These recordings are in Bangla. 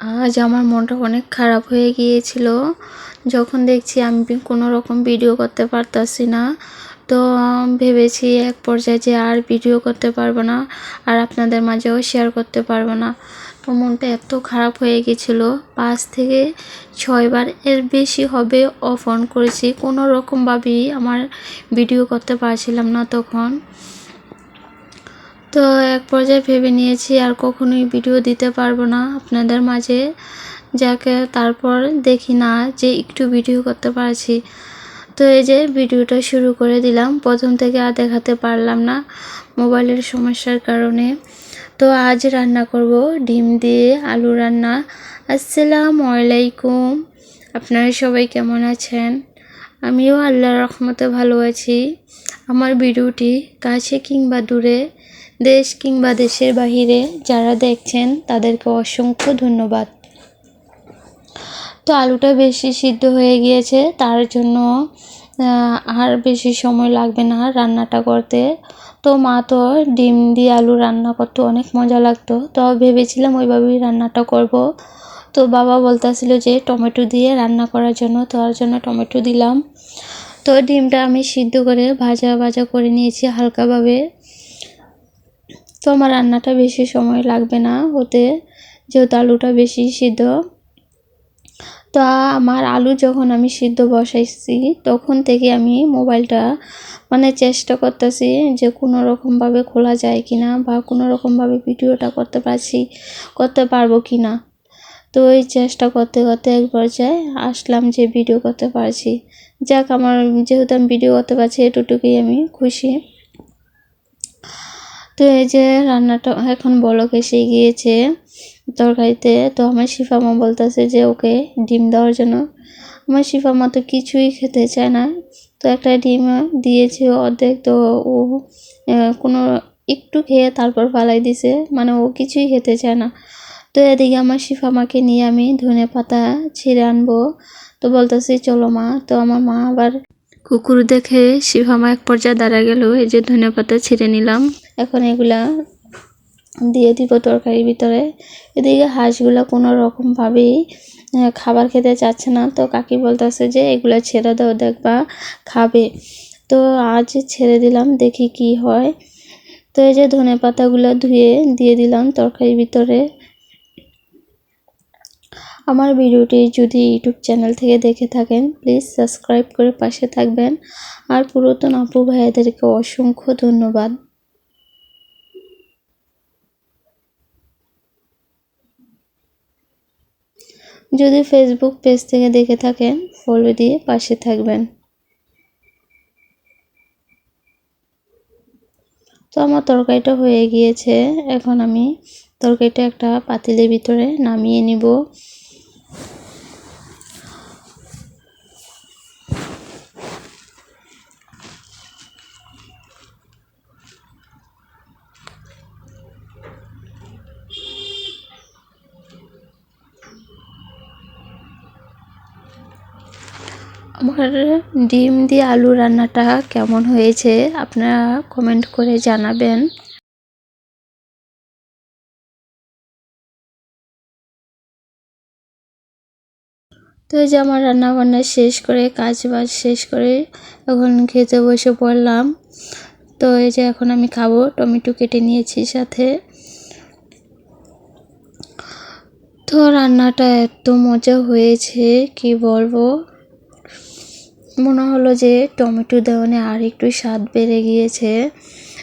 আজ আমার মনটা অনেক খারাপ হয়ে গিয়েছিল। যখন দেখছি আমি কোনো রকম ভিডিও করতে পারতাছি না, তো ভেবেছি এক পর্যায়ে যে আর ভিডিও করতে পারব না, আর আপনাদের মাঝেও শেয়ার করতে পারব না। তো মনটা এত খারাপ হয়ে গেছিল পাঁচ থেকে ছয়বার এর বেশি হবে অফ অন করেছি। কোনো রকমভাবেই আমার ভিডিও করতে পারছিলাম না তখন। তো এক পর্যায়ে ভেবে নিয়েছি আর কখনোই ভিডিও দিতে পারব না আপনাদের মাঝে, যাকে তারপর দেখি না যে একটু ভিডিও করতে পারছি। তো এই যে ভিডিওটা শুরু করে দিলাম, প্রথম থেকে আর দেখাতে পারলাম না মোবাইলের সমস্যার কারণে। তো আজ রান্না করব ডিম দিয়ে আলু রান্না। আসসালাম আলাইকুম, আপনারা সবাই কেমন আছেন? আমিও আল্লাহর রহমতে ভালো আছি। আমার ভিডিওটি কাছে কিংবা দূরে দেশ কিংবা দেশের বাহিরে যারা দেখছেন, তাদেরকে অসংখ্য ধন্যবাদ। তো আলুটা বেশি সিদ্ধ হয়ে গিয়েছে, তার জন্য আর বেশি সময় লাগবে না রান্নাটা করতে। তো মা তো ডিম দিয়ে আলু রান্না করতে অনেক মজা লাগতো, তো ভেবেছিলাম ওইভাবেই রান্নাটা করব। তো বাবা বলতেছিল যে টমেটো দিয়ে রান্না করার জন্য তার জন্য টমেটো দিলাম। তো ডিমটা আমি সিদ্ধ করে ভাজা ভাজা করে নিয়েছি হালকাভাবে। তো আমার রান্নাটা বেশি সময় লাগবে না হতে, যেহেতু আলুটা বেশি সিদ্ধ। তো আমার আলু যখন আমি সিদ্ধ বসাইছি, তখন থেকে আমি মোবাইলটা মানে চেষ্টা করতেছি যে কোনো রকমভাবে খোলা যায় কি না বা কোনো রকমভাবে ভিডিওটা করতে পারছি, করতে পারব কি না তো এই চেষ্টা করতে করতে এক পর্যায়ে আসলাম যে ভিডিও করতে পারছি। যাক, আমার যেহেতু আমি ভিডিও করতে পারছি এটুকুই আমি খুশি। তো এই যে রান্নাটা এখন বলক এসে গিয়েছে তরকারিতে, তো আমার শিফামা বলতেছে যে ওকে ডিম দেওয়ার জন্য। আমার শিফামা তো কিছুই খেতে চায় না। তো একটা ডিম দিয়েছে অর্ধেক, তো ও কোনো একটু খেয়ে তারপর ফালাই দিছে। মানে ও কিছুই খেতে চায় না। তো এদিকে আমার শিফামাকে নিয়ে আমি ধনে পাতা ছিঁড়ে আনব। তো বলতেছি, চলো মা। তো আমার মা আবার কুকুর দেখে শিফামা এক পর্যায়ে দাঁড়া গেল। এই যে ধনে পাতা ছিঁড়ে নিলাম। এখন এগুলা দিয়ে দিব তরকারির ভিতরে। এদিকে হাঁসগুলা কোনো রকমভাবেই খাবার খেতে চাচ্ছে না। তো কাকি বলতেছে যে, এগুলা ছেড়ে দাও, দেখবা খাবে। তো আজ ছেড়ে দিলাম, দেখি কি হয়। তো এই যে ধনে পাতাগুলো ধুয়ে দিয়ে দিলাম তরকারির ভিতরে। আমার ভিডিওটি যদি ইউটিউব চ্যানেল থেকে দেখে থাকেন প্লিজ সাবস্ক্রাইব করে পাশে থাকবেন। আর পুরাতন আপু ভাইয়াদেরকে অসংখ্য ধন্যবাদ। যদি ফেসবুক পেজ থেকে দেখে থাকেন ফলো দিয়ে পাশে থাকবেন। তো আমার তরকারিটা হয়ে গিয়েছে। এখন আমি তরকারিটা একটা পাতিলের ভিতরে নামিয়ে নিব। আমার ডিম দিয়ে আলু রান্নাটা কেমন হয়েছে আপনারা কমেন্ট করে জানাবেন। তো এই যে আমার রান্না বান্না শেষ করে কাজ বাজ শেষ করে এখন খেতে বসে পড়লাম। তো এই যে এখন আমি খাব, টমেটো কেটে নিয়েছি সাথে। তো রান্নাটা এত মজা হয়েছে, কি বলব? মনে হলো যে টমেটো দেওয়ানে আর একটু স্বাদ বেড়ে গিয়েছে।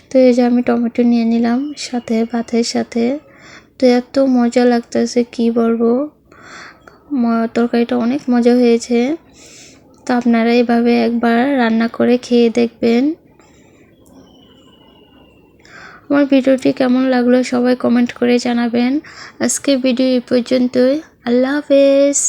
তো এই যে আমি টমেটো নিয়ে নিলাম সাথে, ভাতের সাথে। তো এত মজা লাগতেছে, কি বলব? তরকারিটা অনেক মজা হয়েছে। তো আপনারা এভাবে একবার রান্না করে খেয়ে দেখবেন। আমার ভিডিওটি কেমন লাগল সবাই কমেন্ট করে জানাবেন। আজকে ভিডিও এই পর্যন্তই। আল্লাহ হাফেজ।